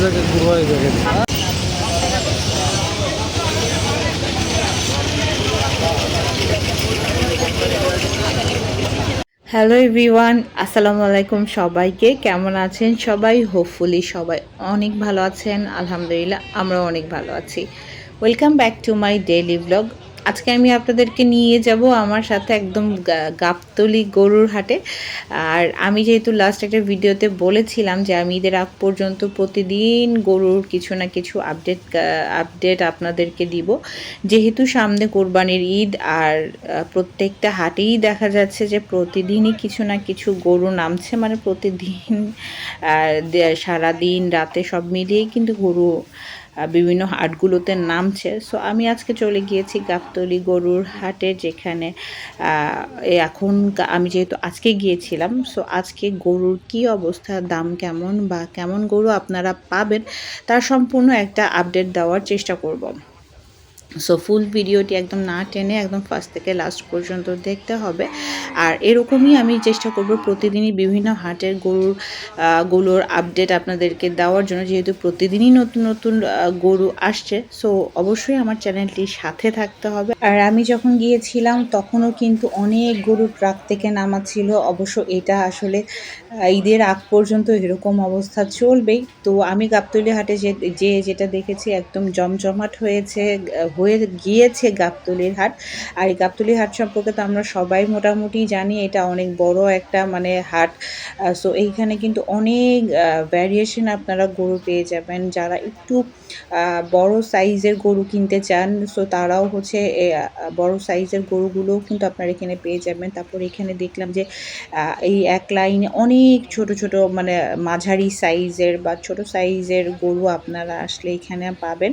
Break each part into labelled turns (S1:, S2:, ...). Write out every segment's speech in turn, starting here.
S1: গরুটাকে গুরুভাবে দেখে
S2: hello everyone আসসালামু আলাইকুম সবাইকে। কেমন আছেন সবাই? হোপফুলি সবাই অনেক ভালো আছেন। আলহামদুলিল্লাহ, আমরাও অনেক ভালো আছি। Welcome back to my daily blog আজকে আমি আপনাদেরকে নিয়ে যাব আমার সাথে একদম গাবতলি গরুর হাটে। আর আমি যেহেতু লাস্ট একটা ভিডিওতে বলেছিলাম যে আমি ঈদের আগ পর্যন্ত প্রতিদিন গরুর কিছু না কিছু আপডেট আপডেট আপনাদেরকে দিব। যেহেতু সামনে কোরবানির ঈদ, আর প্রত্যেকটা হাটেই দেখা যাচ্ছে যে প্রতিদিনই কিছু না কিছু গরু নামছে। মানে প্রতিদিন সারাদিন রাতে সব মিলিয়েই কিন্তু গরু বিভিন্ন হাটগুলোতে নামছে। সো আমি আজকে চলে গিয়েছি গাবতলি গরুর হাটে, যেখানে এখন আমি যেহেতু আজকে গিয়েছিলাম সো আজকে গরুর কি অবস্থা, দাম কেমন বা কেমন গরু আপনারা পাবেন, তার সম্পূর্ণ একটা আপডেট দেওয়ার চেষ্টা করব। সো ফুল ভিডিওটি একদম না টেনে একদম ফার্স্ট থেকে লাস্ট পর্যন্ত দেখতে হবে। আর এরকমই আমি চেষ্টা করব প্রতিদিনই বিভিন্ন হাটের গরুর গরুর আপডেট আপনাদেরকে দেওয়ার জন্য, যেহেতু প্রতিদিনই নতুন নতুন গরু আসছে। সো অবশ্যই আমার চ্যানেলটির সাথে থাকতে হবে। আর আমি যখন গিয়েছিলাম, তখনও কিন্তু অনেক গরু ট্রাক থেকে নামাচ্ছিল। অবশ্য এটা আসলে ঈদের আগ পর্যন্ত এরকম অবস্থা চলবেই। তো আমি গাবতলি হাটে যে যেটা দেখেছি, একদম জমজমাট হয়েছে হয়ে গিয়েছে গাবতলির হাট। আর এই গাবতলি হাট সম্পর্কে তো আমরা সবাই মোটামুটি জানি, এটা অনেক বড় একটা মানে হাট। সো এইখানে কিন্তু অনেক ভ্যারিয়েশন আপনারা গরু পেয়ে যাবেন। যারা একটু বড় সাইজের গরু কিনতে চান সো তারাও হচ্ছে বড় সাইজের গরুগুলোও কিন্তু আপনারা এখানে পেয়ে যাবেন। তারপর এখানে দেখলাম যে এই এক লাইনে অনেক ছোট ছোট মানে মাঝারি সাইজের বা ছোট সাইজের গরু আপনারা আসলে এখানে পাবেন।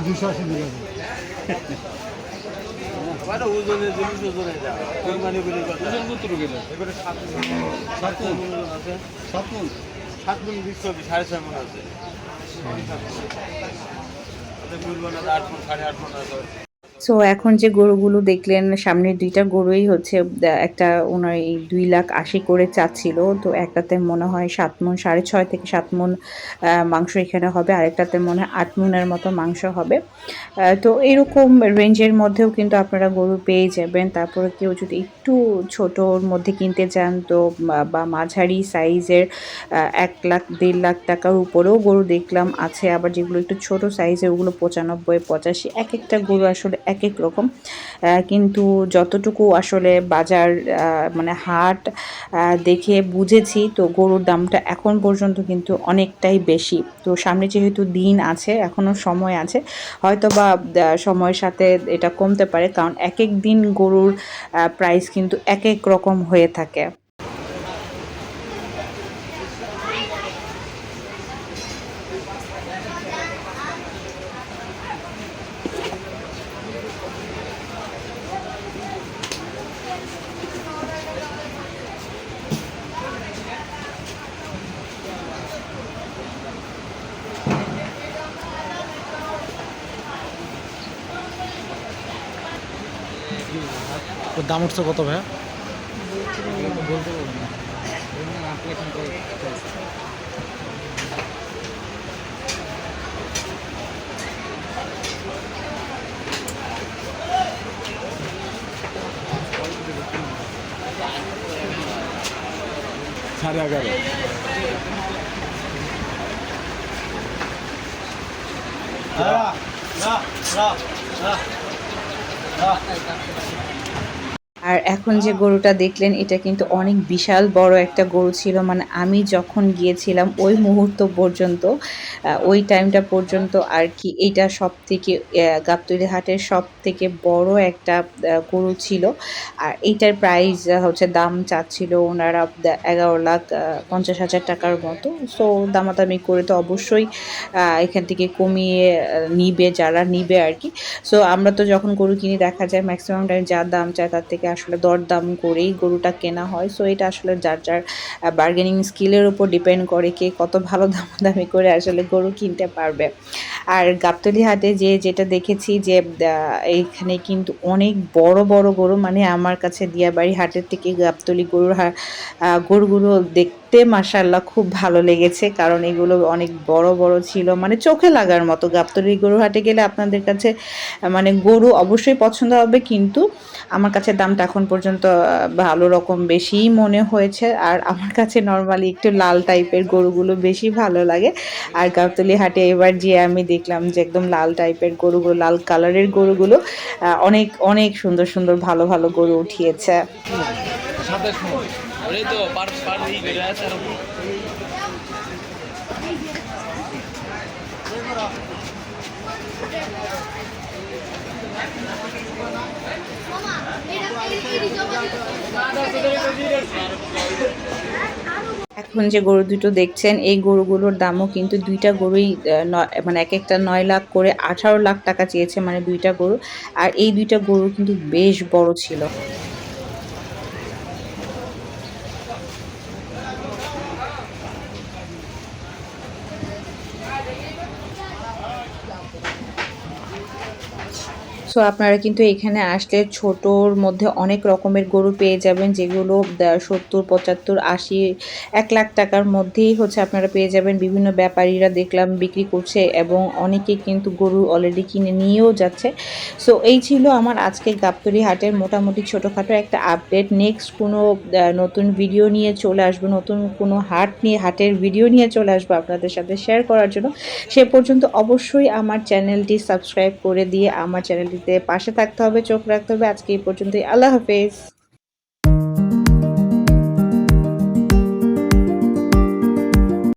S1: দুশো আশি
S3: মানে ওজনের জিনিস ওজনে যা কোরবানি করে কথা ওজন কত গেল এবারে সাত সাত আছে সাত মণ সাত মণ আছে
S2: সো এখন যে গরুগুলো দেখলেন, সামনের দুইটা গরুই হচ্ছে একটা ওনার এই দুই লাখ আশি করে চাচ্ছিল। তো একটাতে মনে হয় সাত মন, সাড়ে ছয় থেকে সাত মন মাংস এখানে হবে। আরেকটাতে মনে হয় আট মনের মতো মাংস হবে। তো এরকম রেঞ্জের মধ্যেও কিন্তু আপনারা গরু পেয়ে যাবেন। তারপরে কেউ যদি একটু ছোটোর মধ্যে কিনতে চান, তো বা- মাঝারি সাইজের এক লাখ, দেড় লাখ টাকার উপরেও গরু দেখলাম আছে। আবার যেগুলো একটু ছোট সাইজের ওগুলো পঁচানব্বই, পঁচাশি, এক একটা গরু আসলে এক এক রকম কিন্তু যতটুকু আসলে বাজার মানে হাট দেখে বুঝেছি, তো গরুর দামটা এখন পর্যন্ত কিন্তু অনেকটাই বেশি। তো সামনে যেহেতু দিন আছে এখনও সময় আছে হয়তো বা সময়ের সাথে এটা কমতে পারে, কারণ এক এক দিন গরুর প্রাইস কিন্তু এক এক রকম হয়ে থাকে।
S1: ওর দাম উঠছে কত ভাইয়া? সাড়ে এগারো।
S2: আর এখন যে গরুটা দেখলেন, এটা কিন্তু অনেক বিশাল বড় একটা গরু ছিল। মানে আমি যখন গিয়েছিলাম ওই মুহূর্ত পর্যন্ত ওই টাইমটা পর্যন্ত আর কি এটা সব থেকে গাবতলি হাটের সব থেকে বড় একটা গরু ছিল। আর এইটার প্রাইস হচ্ছে দাম চাচ্ছিল ওনারা এগারো লাখ পঞ্চাশ হাজার টাকার মতো। সো দামাদামি করে তো অবশ্যই এখান থেকে কমিয়ে নিবে, যারা নিবে আর কি। সো আমরা তো যখন গরু কিনি, দেখা যায় ম্যাক্সিমাম টাইম যা দাম চায় তার থেকে আসলে দরদাম করেই গরুটা কেনা হয়। সো এটা আসলে যার যার বার্গেনিং স্কিলের উপর ডিপেন্ড করে কে কত ভালো দাম দামি করে আসলে গরু কিনতে পারবে। আর গাবতলি হাটে যে, যেটা দেখেছি যে এইখানে কিন্তু অনেক বড় বড় গরু মানে আমার কাছে দিয়াবাড়ি হাটের থেকে গাবতলি গরুর গরুগুলো গরুগুলো দেখতে মাসাল্লাহ খুব ভালো লেগেছে, কারণ এগুলো অনেক বড় বড় ছিল। মানে চোখে লাগার মতো গাবতলি গরু হাটে গেলে আপনাদের কাছে মানে গরু অবশ্যই পছন্দ হবে, কিন্তু আমার কাছে দামটা এখন পর্যন্ত ভালো রকম বেশিই মনে হয়েছে। আর আমার কাছে নর্মালি একটু লাল টাইপের গরুগুলো বেশি ভালো লাগে। আর গাবতলি হাটে এবার যে আমি দেখলাম যে একদম লাল টাইপের গরুগুলো, লাল কালারের গরুগুলো অনেক অনেক সুন্দর সুন্দর, ভালো ভালো গরু উঠিয়েছে।
S3: ওই তো পার আছে আর
S2: এখন যে গরু দুটো দেখছেন, এই গরুগুলোর দামও কিন্তু দুইটা গরুই মানে এক একটা নয় লাখ করে আঠারো লাখ টাকা চেয়েছে মানে দুইটা গরু। আর এই দুইটা গরু কিন্তু বেশ বড় ছিল। সো আপনারা কিন্তু এখানে আসলে ছোটোর মধ্যে অনেক রকমের গরু পেয়ে যাবেন, যেগুলো সত্তর, পঁচাত্তর, আশি, এক লাখ টাকার মধ্যেই হচ্ছে আপনারা পেয়ে যাবেন। বিভিন্ন ব্যাপারীরা দেখলাম বিক্রি করছে এবং অনেকে কিন্তু গরু অলরেডি কিনে নিয়েও যাচ্ছে। সো এই ছিল আমার আজকে গাবতলি হাটের মোটামুটি ছোটোখাটো একটা আপডেট নেক্সট কোনো নতুন ভিডিও নিয়ে চলে আসব, নতুন কোনো হাট নিয়ে, হাটের ভিডিও নিয়ে চলে আসব আপনাদের সাথে শেয়ার করার জন্য। সে পর্যন্ত অবশ্যই আমার চ্যানেলটি সাবস্ক্রাইব করে দিয়ে আমার চ্যানেলটিতে পাশে থাকতে হবে চোখ রাখতে হবে। আজকে এই পর্যন্তই। আল্লাহ হাফেজ।